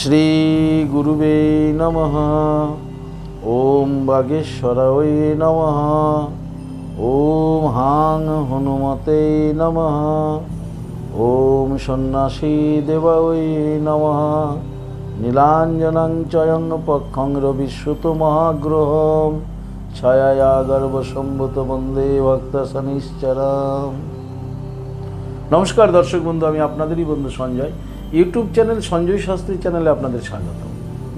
শ্রীগুরুবে নমঃ। ওম বাগেশ্বরায় নমঃ। ওম হাং হনুমতে নমঃ। ওম সন্ন্যাসী দেবায় নমঃ। নীলাঞ্জনং চয়ং পক্ষং রবিশ্রুত মহাগ্রহম ছায়া গর্ভসম্ভূত বন্দে ভক্ত শনিশ্চরম নমস্কার দর্শক বন্ধু, আমি আপনাদেরই বন্ধু সঞ্জয়। ইউটিউব চ্যানেল, সঞ্জয় শাস্ত্রী চ্যানেলে আপনাদের স্বাগত।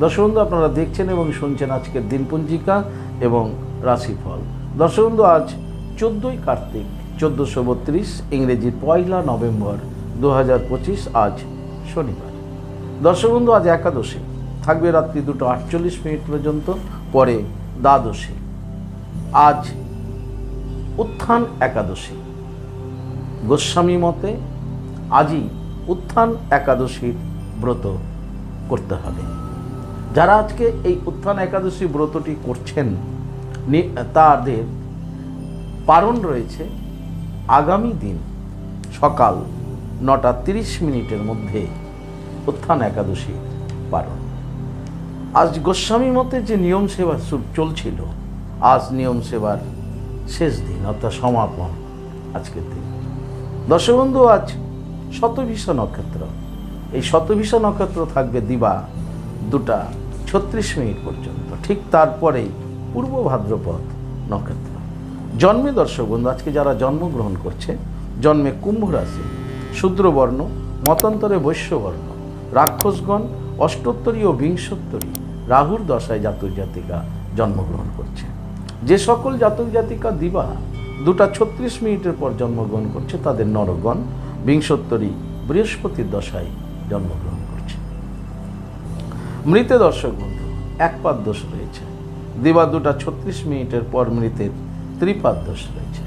দর্শক বন্ধু, আপনারা দেখছেন এবং শুনছেন আজকের দিনপঞ্জিকা এবং রাশিফল। দর্শক বন্ধু, আজ চোদ্দোই কার্তিক, চোদ্দোশো বত্রিশ, ইংরেজি পয়লা নভেম্বর দু হাজার পঁচিশ, আজ শনিবার। দর্শক বন্ধু, আজ একাদশী। থাকবে রাত্রি দুটো আটচল্লিশ মিনিট পর্যন্ত, পরে দ্বাদশী। আজ উত্থান একাদশী। গোস্বামী মতে, আজই উত্থান একাদশীর ব্রত করতে হবে। যারা আজকে এই উত্থান একাদশী ব্রতটি করছেন তাদের পারণ রয়েছে আগামী দিন সকাল নটা তিরিশ মিনিটের মধ্যে উত্থান একাদশী পারণ আজ গোস্বামী মতে যে নিয়ম সেবা চলছিল, আজ নিয়ম সেবার শেষ দিন অর্থাৎ সমাপন আজকের দিন। দর্শক বন্ধু, আজ শতভিষা নক্ষত্র। এই শতভিষা নক্ষত্র থাকবে দিবা দুটা ছত্রিশ মিনিট পর্যন্ত। ঠিক তারপরেই পূর্ব ভাদ্রপদ নক্ষত্র। জন্মে দর্শক বন্ধু, আজকে যারা জন্মগ্রহণ করছে, জন্মে কুম্ভ রাশি, শূদ্রবর্ণ, মতান্তরে বৈশ্যবর্ণ, রাক্ষসগণ, অষ্টোত্তরী ও বিংশোত্তরী, রাহুর দশায় জাতক জাতিকা জন্মগ্রহণ করছে। যে সকল জাতক জাতিকা দিবা দুটা ছত্রিশ মিনিটের পর জন্মগ্রহণ করছে, তাদের নরগণ বিংশোত্তরী বৃহস্পতির দশায় জন্মগ্রহণ করছে। মৃতে দর্শক বন্ধু একপাদ দোষ রয়েছে। দিবা দুটা ছত্রিশ মিনিটের পর মৃতের ত্রিপাদ দোষ রয়েছে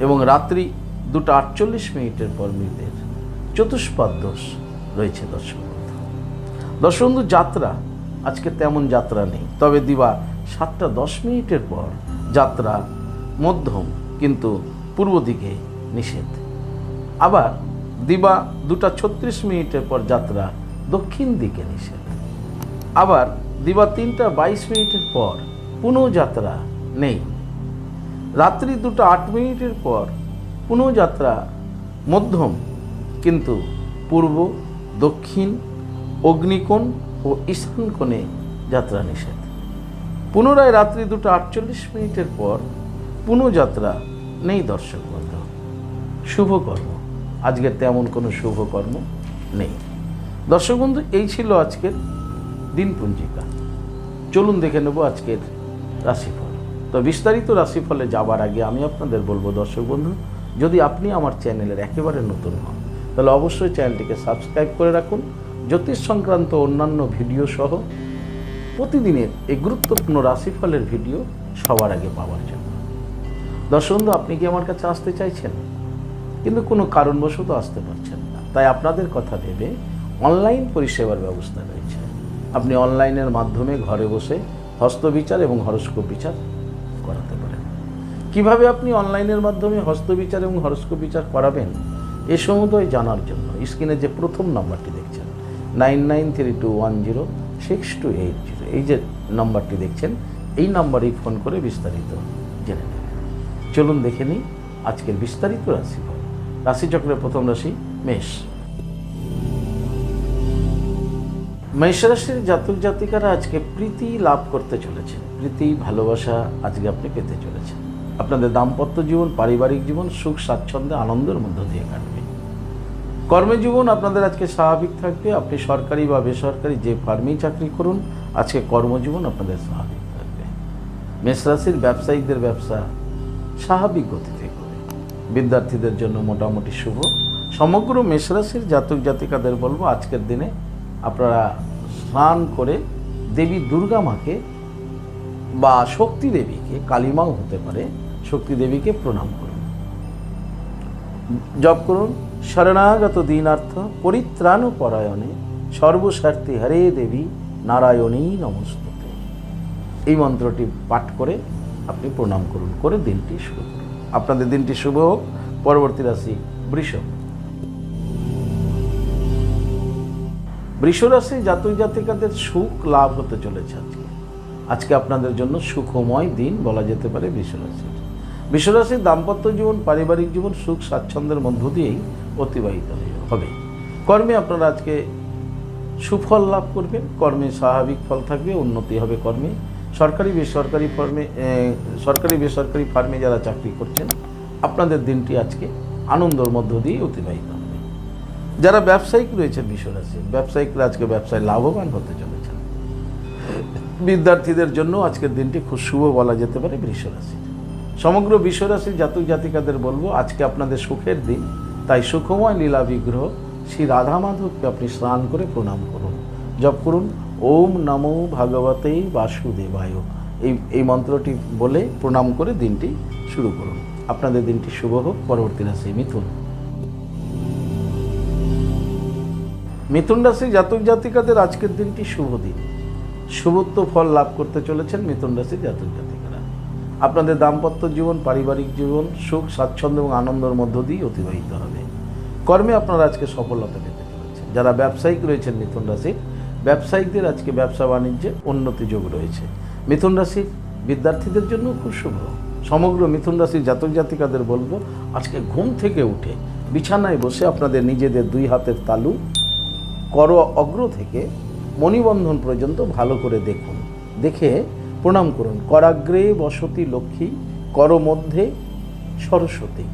এবং রাত্রি দুটা আটচল্লিশ মিনিটের পর মৃতের চতুষ্পাদ দোষ রয়েছে দর্শক বন্ধু। দর্শক বন্ধু, যাত্রা, আজকে তেমন যাত্রা নেই, তবে দিবা সাতটা দশ মিনিটের পর যাত্রা মধ্যম কিন্তু পূর্ব দিকে নিষেধ। আবার দিবা দুটা ছত্রিশ মিনিটের পর যাত্রা দক্ষিণ দিকে নিষেধ। আবার দিবা তিনটা বাইশ মিনিটের পর পুনঃ যাত্রা নেই। রাত্রি দুটো আট মিনিটের পর পুনঃ যাত্রা মধ্যম, কিন্তু পূর্ব, দক্ষিণ, অগ্নিকোণ ও ঈশান কোণে যাত্রা নিষেধ। পুনরায় রাত্রি দুটো আটচল্লিশ মিনিটের পর পুনঃযাত্রা নেই দর্শক বন্ধু। শুভকর্ম আজকের তেমন কোনো শুভকর্ম নেই। দর্শক বন্ধু, এই ছিল আজকের দিনপঞ্জিকা। চলুন দেখে নেব আজকের রাশিফল। তো বিস্তারিত রাশিফলে যাবার আগে আমি আপনাদের বলব, দর্শক বন্ধু, যদি আপনি আমার চ্যানেলের একেবারে নতুন হন, তাহলে অবশ্যই চ্যানেলটিকে সাবস্ক্রাইব করে রাখুন। জ্যোতিষ সংক্রান্ত অন্যান্য ভিডিও সহ প্রতিদিনের এই গুরুত্বপূর্ণ রাশিফলের ভিডিও সবার আগে পাওয়ার জন্য। দর্শক বন্ধু, আপনি কি আমার কাছে আসতে চাইছেন? কিন্তু কোনো কারণবশত আসতে পারছেন না। তাই আপনাদের কথা ভেবে অনলাইন পরিষেবার ব্যবস্থা রয়েছে। আপনি অনলাইনের মাধ্যমে ঘরে বসে হস্তবিচার এবং হরস্কোপ বিচার করাতে পারেন। কীভাবে আপনি অনলাইনের মাধ্যমে হস্তবিচার এবং হরস্কোপ বিচার করাবেন, এ সমুদয় জানার জন্য স্ক্রিনে যে প্রথম নাম্বারটি দেখছেন, nine nine three two one zero six two eight zero, এই যে নাম্বারটি দেখছেন, এই নাম্বারেই ফোন করে বিস্তারিত জেনে নেবেন। চলুন দেখে নিই আজকের বিস্তারিত রাশিফল। রাশিচক্রের প্রথম রাশি মেষ। মেষ রাশির জাতক জাতিকারা আজকে প্রীতি লাভ করতে চলেছেন। প্রীতি, ভালোবাসা আজকে আপনি পেতে চলেছেন। আপনাদের দাম্পত্য জীবন, পারিবারিক জীবন সুখ, স্বাচ্ছন্দ্যে, আনন্দের মধ্য দিয়ে কাটবে। কর্মজীবন আপনাদের আজকে স্বাভাবিক থাকবে। আপনি সরকারি বা বেসরকারি যে ফার্মেই চাকরি করুন, আজকে কর্মজীবন আপনাদের স্বাভাবিক থাকবে। মেষ রাশির ব্যবসায়িকদের ব্যবসা স্বাভাবিক করে বিদ্যার্থীদের জন্য মোটামুটি শুভ। সমগ্র মেষরাশির জাতক জাতিকাদের বলব, আজকের দিনে আপনারা স্নান করে দেবী দুর্গা মাকে বা শক্তি দেবীকে, কালীমাও হতে পারে, শক্তি দেবীকে প্রণাম করুন। জপ করুন। শরণাগত দিনার্থ পরিত্রাণ পরায়ণে সর্বস্বার্থী হরে দেবী নারায়ণী নমস্তুতে। এই মন্ত্রটি পাঠ করে আপনি প্রণাম করুন, করে দিনটি শুরু করুন। আপনাদের দিনটি শুভ হোক। পরবর্তী রাশি বৃষ। রাশি জাতক জাতিকাদের সুখ লাভ হতে চলেছে আজকে। আজকে আপনাদের জন্য সুখময় দিন বলা যেতে পারে বৃষরাশির বৃষরাশির দাম্পত্য জীবন, পারিবারিক জীবন, সুখ, স্বাচ্ছন্দ্যের মধ্য দিয়েই অতিবাহিত হবে। কর্মে আপনারা আজকে সুফল লাভ করবেন। কর্মে স্বাভাবিক ফল থাকবে, উন্নতি হবে কর্মে। সরকারি বেসরকারি ফার্মে সরকারি বেসরকারি ফার্মে যারা চাকরি করছেন, আপনাদের দিনটি আজকে আনন্দের মধ্য দিয়ে অতিবাহিত হবে। যারা ব্যবসায়িক রয়েছে বিশ্বরাশি ব্যবসায়িকরা আজকে ব্যবসায় লাভবান হতে চলেছেন। বিদ্যার্থীদের জন্য আজকের দিনটি খুব শুভ বলা যেতে পারে বৃষরাশি সমগ্র বিশ্বরাশির জাতক জাতিকাদের বলব, আজকে আপনাদের সুখের দিন। তাই সুখময় লীলা বিগ্রহ শ্রী রাধা মাধবকে আপনি স্নান করে প্রণাম করুন। জপ করুন ওম নমো ভাগবতে বাসুদেবায়। এই এই মন্ত্রটি বলে প্রণাম করে দিনটি শুরু করুন। আপনাদের দিনটি শুভ হোক, পরবর্তী রাশি মিথুন। মিথুন রাশি জাতক জাতিকাদের আজকের দিনটি শুভ দিন। শুভত্ব ফল লাভ করতে চলেছেন মিথুন রাশি জাতক জাতিকারা। আপনাদের দাম্পত্য জীবন, পারিবারিক জীবন, সুখ, স্বাচ্ছন্দ্য এবং আনন্দের মধ্য দিয়ে অতিবাহিত হবে। কর্মে আপনারা আজকে সফলতা পেতে চলেছেন। যারা ব্যবসায়িক রয়েছেন মিথুন রাশির ব্যবসায়িকদের আজকে ব্যবসা বাণিজ্যে উন্নতি যোগ রয়েছে। মিথুন রাশির বিদ্যার্থীদের জন্য খুব শুভ। সমগ্র মিথুন রাশির জাতক জাতিকাদের বলব, আজকে ঘুম থেকে উঠে বিছানায় বসে আপনাদের নিজেদের দুই হাতের তালু কর অগ্র থেকে মণিবন্ধন পর্যন্ত ভালো করে দেখুন। দেখে প্রণাম করুন। করাগ্রে বসতি লক্ষ্মী, কর মধ্যে সরস্বতী।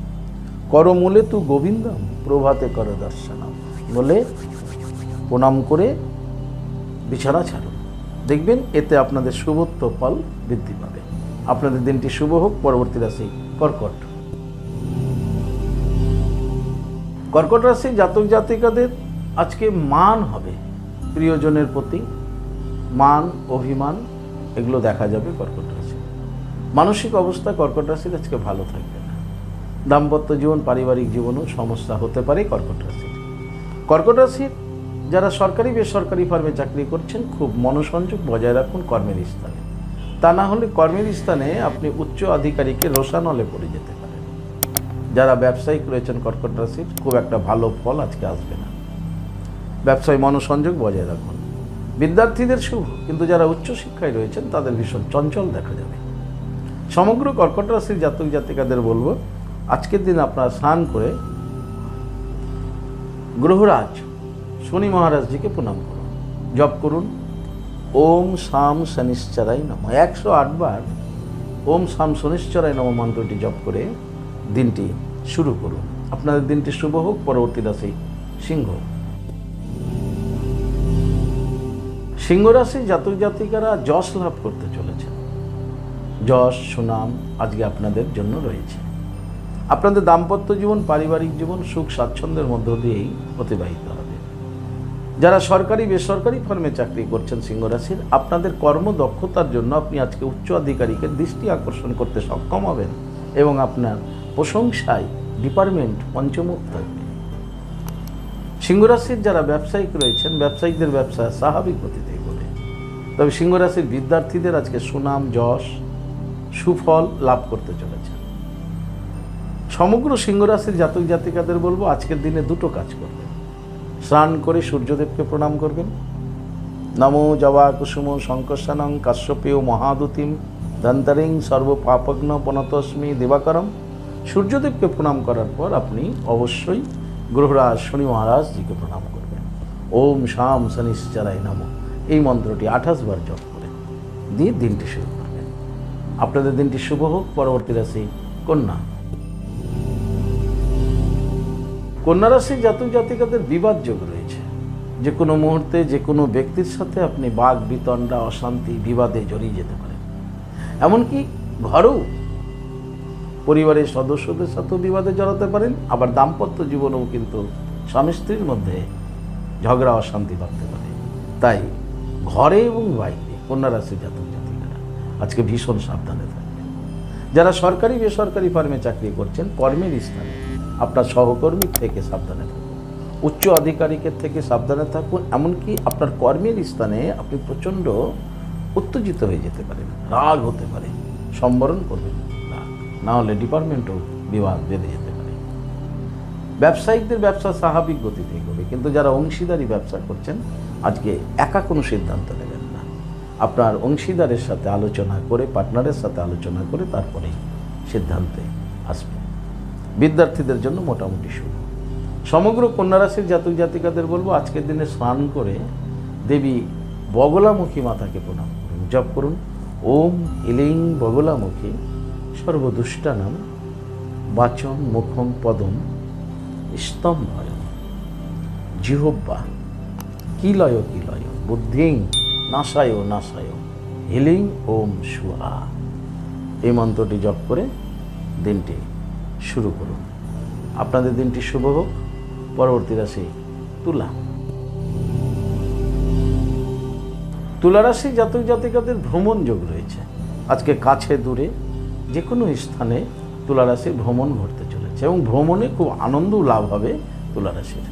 করমূলে তু গোবিন্দম, প্রভাতে কর দর্শনম। বলে প্রণাম করে বিছানা ছাড়ুন দেখবেন এতে আপনাদের শুভত্ব ফল বৃদ্ধি পাবে। আপনাদের দিনটি শুভ হোক, পরবর্তী রাশি কর্কট। কর্কট রাশি জাতক জাতিকাদের আজকে মান হবে। প্রিয়জনের প্রতি মান, অভিমান, এগুলো দেখা যাবে কর্কট রাশি মানসিক অবস্থা কর্কট রাশির আজকে ভালো থাকবে না। দাম্পত্য জীবন, পারিবারিক জীবনও সমস্যা হতে পারে কর্কট রাশির কর্কট রাশির যারা সরকারি বেসরকারি ফার্মে চাকরি করছেন, খুব মনোসংযোগ বজায় রাখুন কর্মের স্থানে। তা না হলে কর্মের স্থানে আপনি উচ্চ আধিকারিকের রোশানলে পড়ে যেতে পারেন। যারা ব্যবসায়িক রয়েছেন, কর্কট রাশির, খুব একটা ভালো ফল আজকে আসবে না। ব্যবসায় মনোসংযোগ বজায় রাখুন। বিদ্যার্থীদের শুভ, কিন্তু যারা উচ্চশিক্ষায় রয়েছেন, তাদের ভীষণ চঞ্চল দেখা যাবে। সমগ্র কর্কট রাশির জাতক জাতিকাদের বলব, আজকের দিন আপনারা স্নান করে গ্রহরাজ শনি মহারাজজিকে প্রণাম করুন। জপ করুন। ওম শাম শনিশ্চরাই নম। একশো আটবার ওম শাম শনিশ্চরাই নম মন্ত্রটি জপ করে দিনটি শুরু করুন। আপনাদের দিনটি শুভ হোক, পরবর্তী রাশি সিংহ সিংহ রাশি জাতক জাতিকারা যশ লাভ করতে চলেছেন। যশ, সুনাম আজকে আপনাদের জন্য রয়েছে। আপনাদের দাম্পত্য জীবন, পারিবারিক জীবন, সুখ, স্বাচ্ছন্দ্যের মধ্য দিয়েই অতিবাহিত হবে। যারা সরকারি, বেসরকারি ফার্মে চাকরি করছেন সিংহ রাশির, আপনাদের কর্মদক্ষতার জন্য আপনি আজকে উচ্চ আধিকারিকের দৃষ্টি আকর্ষণ করতে সক্ষম হবেন এবং আপনার প্রশংসায় ডিপার্টমেন্ট পঞ্চমুখ থাকবে। সিংহরাশির যারা ব্যবসায়িক রয়েছেন, ব্যবসায়িকদের ব্যবসা স্বাভাবিক গতিতে এগোবে তবে সিংহরাশির বিদ্যার্থীদের আজকে সুনাম, যশ, সুফল লাভ করতে চলেছেন। সমগ্র সিংহরাশির জাতক জাতিকাদের বলব, আজকের দিনে দুটো কাজ করবেন স্নান করে সূর্যদেবকে প্রণাম করবেন। নমো জবা কুসুম শঙ্কর্ষানং কাশ্যপেয় মহাদুতিম ধন্তরিং সর্বপাপগ্ন পনতস্মি দিবাকরম। সূর্যদেবকে প্রণাম করার পর আপনি অবশ্যই গ্রহরাজ শনি মহারাজজিকে প্রণাম করবেন। ওম শাম শনিশ্চরায় নম। এই মন্ত্রটি আঠাশ বার জপ করে দিয়ে দিনটি শুরু করবেন। আপনাদের দিনটি শুভ হোক। পরবর্তী রাশি কন্যা। কন্যা রাশির জাতক জাতিকাদের বিবাদ যোগ রয়েছে। যে কোনো মুহূর্তে যে কোনো ব্যক্তির সাথে আপনি বাঘ বিতণ্ডা, অশান্তি, বিবাদে জড়িয়ে যেতে পারেন। এমনকি ঘরেও পরিবারের সদস্যদের সাথেও বিবাদে জড়াতে পারেন, আবার দাম্পত্য জীবনেও কিন্তু স্বামী স্ত্রীর মধ্যে ঝগড়া, অশান্তি বাড়তে পারে। তাই ঘরে এবং বাইরে কন্যা রাশির জাতক জাতিকারা আজকে ভীষণ সাবধানে থাকবেন। যারা সরকারি, বেসরকারি ফার্মে চাকরি করছেন, কর্মের স্থানে আপনার সহকর্মী থেকে সাবধানে থাকুন। উচ্চ আধিকারিকের থেকে সাবধানে থাকুন, এমনকি আপনার কর্মের স্থানে আপনি প্রচণ্ড উত্তেজিত হয়ে যেতে পারেন, রাগ হতে পারে, সম্বরণ করবেন না। হলে ডিপার্টমেন্টও বিবাদ বেঁধে যেতে পারে। ব্যবসায়িকদের ব্যবসা স্বাভাবিক গতিতে এগোবে কিন্তু যারা অংশীদারি ব্যবসা করছেন, আজকে একা কোনো সিদ্ধান্ত নেবেন না। আপনার অংশীদারের সাথে আলোচনা করে, পার্টনারের সাথে আলোচনা করে তারপরে সিদ্ধান্তে আসবে বিদ্যার্থীদের জন্য মোটামুটি শুভ। সমগ্র কন্যা রাশির জাতক জাতিকাদের বলব, আজকের দিনে স্নান করে দেবী বগলামুখী মাতাকে প্রণাম করুন, জপ করুন। ওম ইলিং বগলামুখী সর্বদুষ্টানাম বাচন মুখম পদম স্তম্ভয়। জিহব্বা কিলয় কিলয়, বুদ্ধিং, নাশায় নাশায়, হিলিং ওম সুহা। এই মন্ত্রটি জপ করে দিনটি শুরু করুন। আপনাদের দিনটি শুভ হোক। পরবর্তী রাশি তুলা। তুলা রাশি জাতক জাতিকাদের ভ্রমণ যোগ রয়েছে। আজকে কাছে দূরে যে কোনো স্থানে তুলা রাশির ভ্রমণ ঘটতে চলেছে এবং ভ্রমণে খুব আনন্দ লাভ হবে তুলা রাশির।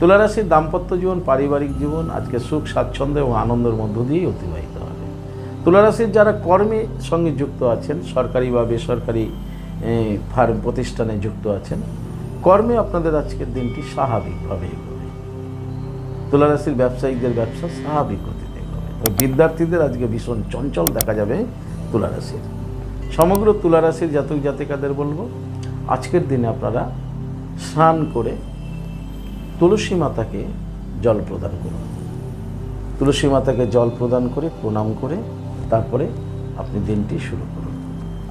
তুলা রাশির দাম্পত্য জীবন, পারিবারিক জীবন আজকে সুখ, স্বাচ্ছন্দ্য এবং আনন্দের মধ্য দিয়েই অতিবাহিত হবে। তুলা রাশির যারা কর্মের সঙ্গে যুক্ত আছেন, সরকারি বা বেসরকারি ফার্ম প্রতিষ্ঠানে যুক্ত আছেন। কর্মে আপনাদের আজকের দিনটি স্বাভাবিকভাবে এগোবে তুলারাশির ব্যবসায়ীদের ব্যবসা স্বাভাবিক গতিতে এগোবে বিদ্যার্থীদের আজকে ভীষণ চঞ্চল দেখা যাবে তুলারাশির সমগ্র তুলারাশির জাতক জাতিকাদের বলব, আজকের দিনে আপনারা স্নান করে তুলসী মাতাকে জল প্রদান করুন। তুলসী মাতাকে জল প্রদান করে, প্রণাম করে, তারপরে আপনি দিনটি শুরু করুন।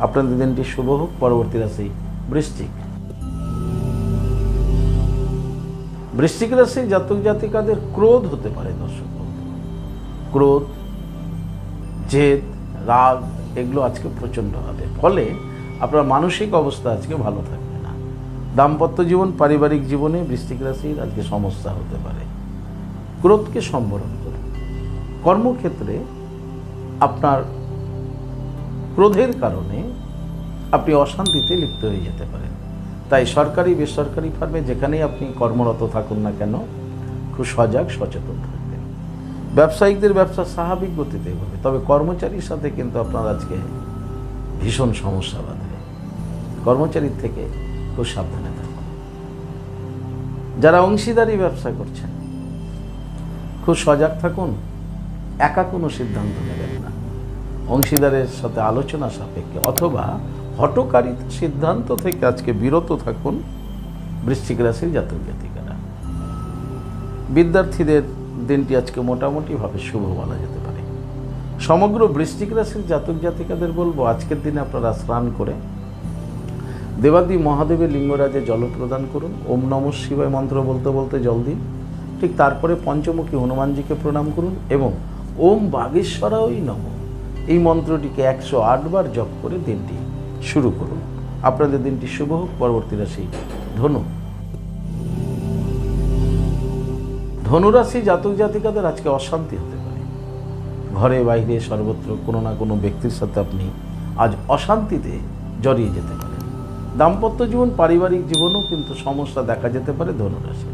আপনাদের দিনটি শুভ হোক পরবর্তী রাশি বৃষ্টিক বৃশ্চিক রাশি জাতক জাতিকাদের ক্রোধ হতে পারে, দর্শক ক্রোধ, জেদ, রাগ, এগুলো আজকে প্রচণ্ড হবে। ফলে আপনার মানসিক অবস্থা আজকে ভালো থাকবে না। দাম্পত্য জীবন, পারিবারিক জীবনে বৃষ্টিক রাশির আজকে সমস্যা হতে পারে। ক্রোধকে সম্বরণ করুন। কর্মক্ষেত্রে আপনার ক্রোধের কারণে আপনি অশান্তিতে লিপ্ত হয়ে যেতে পারেন। তাই সরকারি, বেসরকারি ফার্মে যেখানেই আপনি কর্মরত থাকুন না কেন, খুব সজাগ, সচেতন থাকবেন। ব্যবসায়িকদের ব্যবসা স্বাভাবিক গতিতে হবে তবে কর্মচারীর সাথে কিন্তু আপনার আজকে ভীষণ সমস্যা বাঁধবে। কর্মচারীর থেকে খুব সাবধানে থাকুন। যারা অংশীদারি ব্যবসা করছেন, খুব সজাগ থাকুন, একা কোনো সিদ্ধান্ত নেবেন না। অংশীদারের সাথে আলোচনা সাপেক্ষে অথবা হটকারী সিদ্ধান্ত থেকে আজকে বিরত থাকুন বৃশ্চিক রাশির জাতক জাতিকারা। বিদ্যার্থীদের দিনটি আজকে মোটামুটিভাবে শুভ বলা যেতে পারে। সমগ্র বৃশ্চিক রাশির জাতক জাতিকাদের বলব, আজকের দিনে আপনারা স্নান করে দেবাদি মহাদেবের লিঙ্গরাজে জল প্রদান করুন, ওম নম শিবায় মন্ত্র বলতে বলতে জল দিন। ঠিক তারপরে পঞ্চমুখী হনুমানজিকে প্রণাম করুন এবং ওম বাগেশ্বরাই নম। এই মন্ত্রটিকে একশো আটবার জপ করে দিনটি শুরু করুন। আপনাদের দিনটি শুভ হোক, পরবর্তী রাশি ধনু। ধনুরাশি জাতক জাতিকাদের আজকে অশান্তি হতে পারে। ঘরে, বাইরে, সর্বত্র কোনো না কোনো ব্যক্তির সাথে আপনি আজ অশান্তিতে জড়িয়ে যেতে পারেন। দাম্পত্য জীবন, পারিবারিক জীবনেও কিন্তু সমস্যা দেখা যেতে পারে ধনুরাশির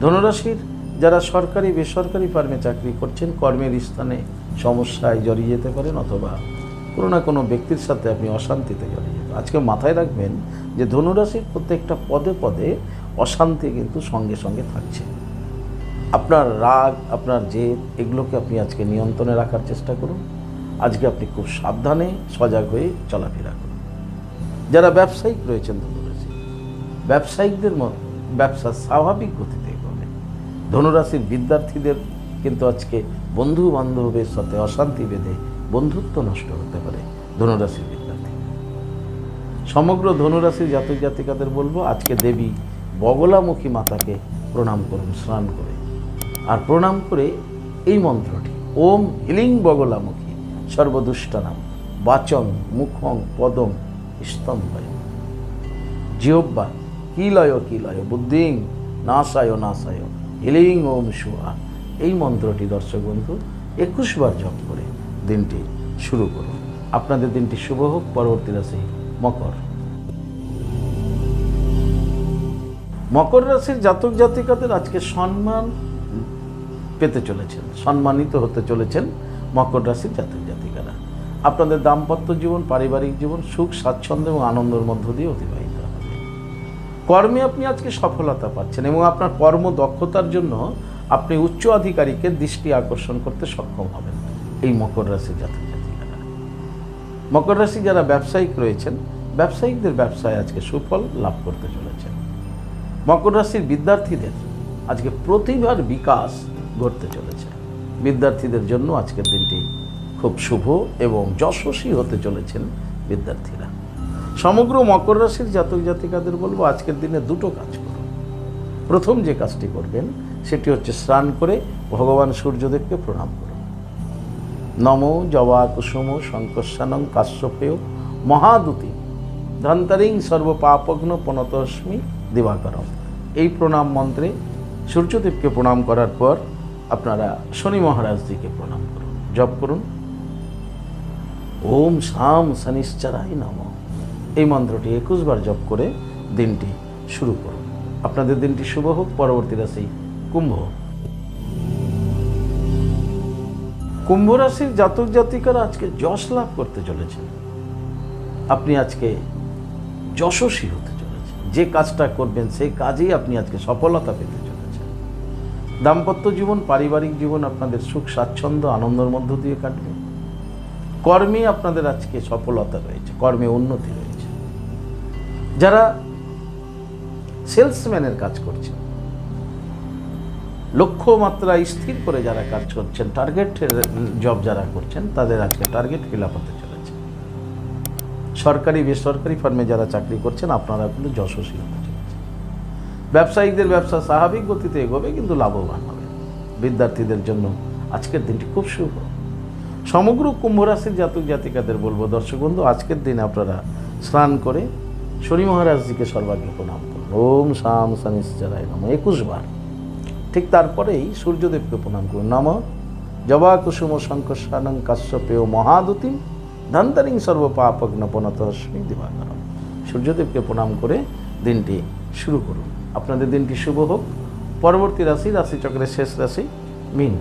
ধনুরাশির যারা সরকারি, বেসরকারি ফার্মে চাকরি করছেন, কর্মের স্থানে সমস্যায় জড়িয়ে যেতে পারেন অথবা কোনো না কোনো ব্যক্তির সাথে আপনি অশান্তিতে জড়িয়ে যেতে আজকে মাথায় রাখবেন যে ধনুরাশির প্রত্যেকটা পদে পদে অশান্তি কিন্তু সঙ্গে সঙ্গে থাকছে। আপনার রাগ, আপনার জেদ, এগুলোকে আপনি আজকে নিয়ন্ত্রণে রাখার চেষ্টা করুন। আজকে আপনি খুব সাবধানে, সজাগ হয়ে চলাফেরা করুন। যারা ব্যবসায়িক রয়েছেন ধনুরাশি, ব্যবসায়িকদের মত ব্যবসা স্বাভাবিক গতিতে ধনুরাশির বিদ্যার্থীদের কিন্তু আজকে বন্ধু বান্ধবের সাথে অশান্তি বেঁধে বন্ধুত্ব নষ্ট হতে পারে ধনুরাশির বিদ্যার্থী। সমগ্র ধনুরাশির জাতক জাতিকাদের বলব, আজকে দেবী বগলামুখী মাতাকে প্রণাম করুন, স্নান করে। আর প্রণাম করে এই মন্ত্রটি, ওম হিলিং বগলামুখী, সর্বদুষ্টানাম বাচং মুখং পদম স্তম্ভয়। জিহ্বা কিলয় কিলয় বুদ্ধিং, নাশায় নাশায় হিলিং ওম সুহা এই মন্ত্রটি দর্শক বন্ধু, একুশ বার জপ করে দিনটি শুরু করুন। আপনাদের দিনটি শুভ হোক, পরবর্তী রাশি মকর। মকর রাশির জাতক জাতিকাদের আজকে সম্মান পেতে চলেছেন, সম্মানিত হতে চলেছেন মকর রাশির জাতক জাতিকারা। আপনাদের দাম্পত্য জীবন, পারিবারিক জীবন, সুখ, স্বাচ্ছন্দ্য এবং আনন্দের মধ্য দিয়ে অতিবাহিত। কর্মে আপনি আজকে সফলতা পাচ্ছেন এবং আপনার কর্ম দক্ষতার জন্য আপনি উচ্চ আধিকারিকের দৃষ্টি আকর্ষণ করতে সক্ষম হবেন। এই মকর রাশি জাতক মকর রাশি যারা ব্যবসায়িক রয়েছেন, ব্যবসায়িকদের ব্যবসায় আজকে সুফল লাভ করতে চলেছেন। মকর রাশির বিদ্যার্থীদের আজকে প্রতিভার বিকাশ ঘটতে চলেছে। বিদ্যার্থীদের জন্য আজকের দিনটি খুব শুভ এবং যশস্বী হতে চলেছেন বিদ্যার্থীরা। সমগ্র মকর রাশির জাতক জাতিকাদের বলব, আজকের দিনে দুটো কাজ করুন প্রথম যে কাজটি করবেন, সেটি হচ্ছে স্নান করে ভগবান সূর্যদেবকে প্রণাম করুন। নম জবা কুসুম শঙ্কর্ষানং কাশ্যপেয় মহাদুতি ধন্তারিং সর্বপাপগ্ন পনতস্মি দিবাকরম। এই প্রণাম মন্ত্রে সূর্যদেবকে প্রণাম করার পর আপনারা শনি মহারাজজিকে প্রণাম করুন, জপ করুন। ওম শাম শনিশ্চরাই নম। এই মন্ত্রটি একুশবার জপ করে দিনটি শুরু করুন। আপনাদের দিনটি শুভ হোক, পরবর্তী রাশি কুম্ভ কুম্ভ রাশির জাতক জাতিকারা আজকে যশ লাভ করতে চলেছেন। আপনি আজকে যশস্বী হতে চলেছেন। যে কাজটা করবেন, সেই কাজেই আপনি আজকে সফলতা পেতে চলেছেন। দাম্পত্য জীবন, পারিবারিক জীবন আপনাদের সুখ, স্বাচ্ছন্দ্য, আনন্দের মধ্য দিয়ে কাটবে। কর্মে আপনাদের আজকে সফলতা রয়েছে। কর্মে উন্নতি রয়েছে। যারা সেলসম্যানের কাজ করছেন লক্ষ্যমাত্রা স্থির করে যারা কাজ করছেন, টার্গেটের জব যারা করছেন, তাদের আজকে টার্গেট ফিল আপ হতে চলেছে। সরকারি, বেসরকারি ফার্মে যারা চাকরি করছেন, আপনারা কিন্তু যশস্বী হতে চলেছে ব্যবসায়িকদের ব্যবসা স্বাভাবিক গতিতে এগোবে, কিন্তু লাভবান হবে। বিদ্যার্থীদের জন্য আজকের দিনটি খুব শুভ। সমগ্র কুম্ভ রাশির জাতক জাতিকাদের বলব, দর্শক বন্ধু, আজকের দিনে আপনারা স্নান করে শনি মহারাজজিকে সর্বাগ্রে প্রণাম করুন। ওম শাম শনিশ্চরায় নম। একুশ বার। ঠিক তারপরেই সূর্যদেবকে প্রণাম করুন। নম। জবা কুসুম শঙ্কর সানং কাশ্যপেয় মহাদুতি ধন্তারিং সর্বপাপগ্ন পনতরশ্মি দিবাকরম। সূর্যদেবকে প্রণাম করে দিনটি শুরু করুন। আপনাদের দিনটি শুভ হোক। পরবর্তী রাশি, রাশিচক্রের শেষ রাশি, মিন।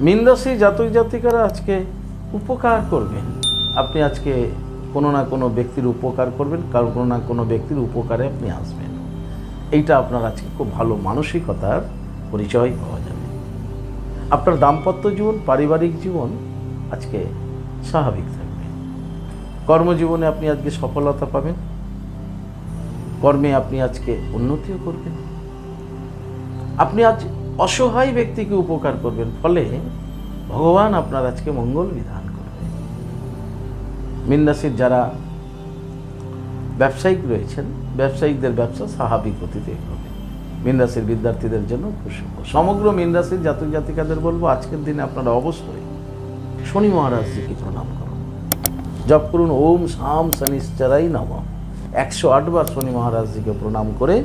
মিন রাশি জাতক জাতিকারা আজকে উপকার করবেন। আপনি আজকে কোনো না কোনো ব্যক্তির উপকার করবেন কারণ কোনো না কোনো ব্যক্তির উপকারে আপনি আসবেন। এইটা আপনার আজকে খুব ভালো মানসিকতার পরিচয় পাওয়া যাবে। আপনার দাম্পত্য জীবন, পারিবারিক জীবন আজকে স্বাভাবিক থাকবে। কর্মজীবনে আপনি আজকে সফলতা পাবেন। কর্মে আপনি আজকে উন্নতিও করবেন। আপনি আজ অসহায় ব্যক্তিকে উপকার করবেন, ফলে ভগবান আপনার আজকে মঙ্গল বিধান। মিন্নাসির যারা ব্যবসায়িক রয়েছেন, ব্যবসায়িকদের ব্যবসা স্বাভাবিক গতিতে হবে। মিনরাশির বিদ্যার্থীদের জন্য শুভ সমগ্র মিনরাশির জাতক জাতিকাদের বলব, আজকের দিনে আপনারা অবশ্যই শনি মহারাজজিকে প্রণাম করুন। জপ করুন, ওম শাম শনিশ্চরাই নম। একশো আটবার শনি মহারাজজিকে প্রণাম করে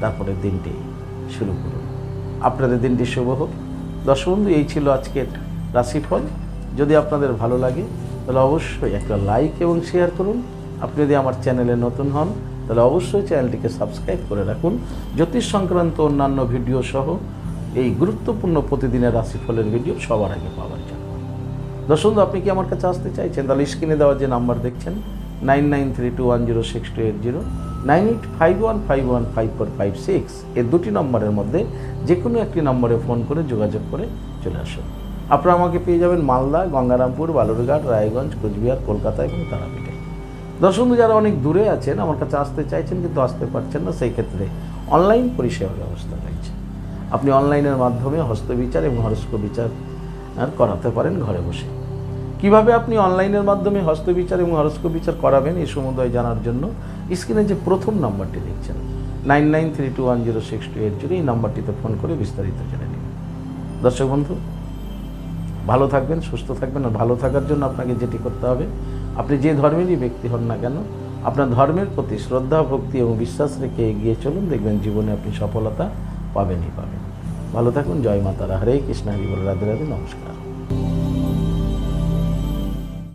তারপরে দিনটি শুরু করুন। আপনাদের দিনটি শুভ হোক। দর্শক বন্ধু, এই ছিল আজকের রাশিফল। যদি আপনাদের ভালো লাগে তাহলে অবশ্যই একটা লাইক এবং শেয়ার করুন। আপনি যদি আমার চ্যানেলে নতুন হন, তাহলে অবশ্যই চ্যানেলটিকে সাবস্ক্রাইব করে রাখুন। জ্যোতিষ সংক্রান্ত অন্যান্য ভিডিও সহ এই গুরুত্বপূর্ণ প্রতিদিনের রাশিফলের ভিডিও সবার আগে পাওয়ার জন্য। দর্শক আপনি কি আমার কাছে আসতে চাইছেন? তাহলে স্ক্রিনে দেওয়া যে নাম্বার দেখছেন nine nine three two one zero six two eight zero nine eight five one five one five four five six এই দুটি নম্বরের মধ্যে যে কোনো একটি নম্বরে ফোন করে যোগাযোগ করে চলে আসুন। আপনারা আমাকে পেয়ে যাবেন মালদা, গঙ্গারামপুর, বালুরঘাট, রায়গঞ্জ, কোচবিহার, কলকাতা এবং তারাপীঠে। দর্শক যারা অনেক দূরে আছেন, আমার কাছে আসতে চাইছেন কিন্তু আসতে পারছেন না, সেই ক্ষেত্রে অনলাইন পরিষেবা ব্যবস্থা রয়েছে। আপনি অনলাইনের মাধ্যমে হস্তবিচার এবং হরস্ক বিচার করাতে পারেন ঘরে বসে। কীভাবে আপনি অনলাইনের মাধ্যমে হস্তবিচার এবং হরস্ক বিচার করাবেন, এই সমুদয় জানার জন্য স্ক্রিনে যে প্রথম নাম্বারটি দেখছেন, nine nine three two one zero six two eight zero, এই নাম্বারটিতে ফোন করে বিস্তারিত জেনে নিন। দর্শক বন্ধু ভালো থাকবেন, সুস্থ থাকবেন আর ভালো থাকার জন্য আপনাকে যেটি করতে হবে, আপনি যে ধর্মেরই ব্যক্তি হন না কেন, আপনার ধর্মের প্রতি শ্রদ্ধা, ভক্তি এবং বিশ্বাস রেখে এগিয়ে চলুন, দেখবেন জীবনে আপনি সফলতা পাবেনই পাবেন। ভালো থাকুন, জয় মাতারা, হরে কৃষ্ণ, হরি বল, রাধে রাধে, নমস্কার।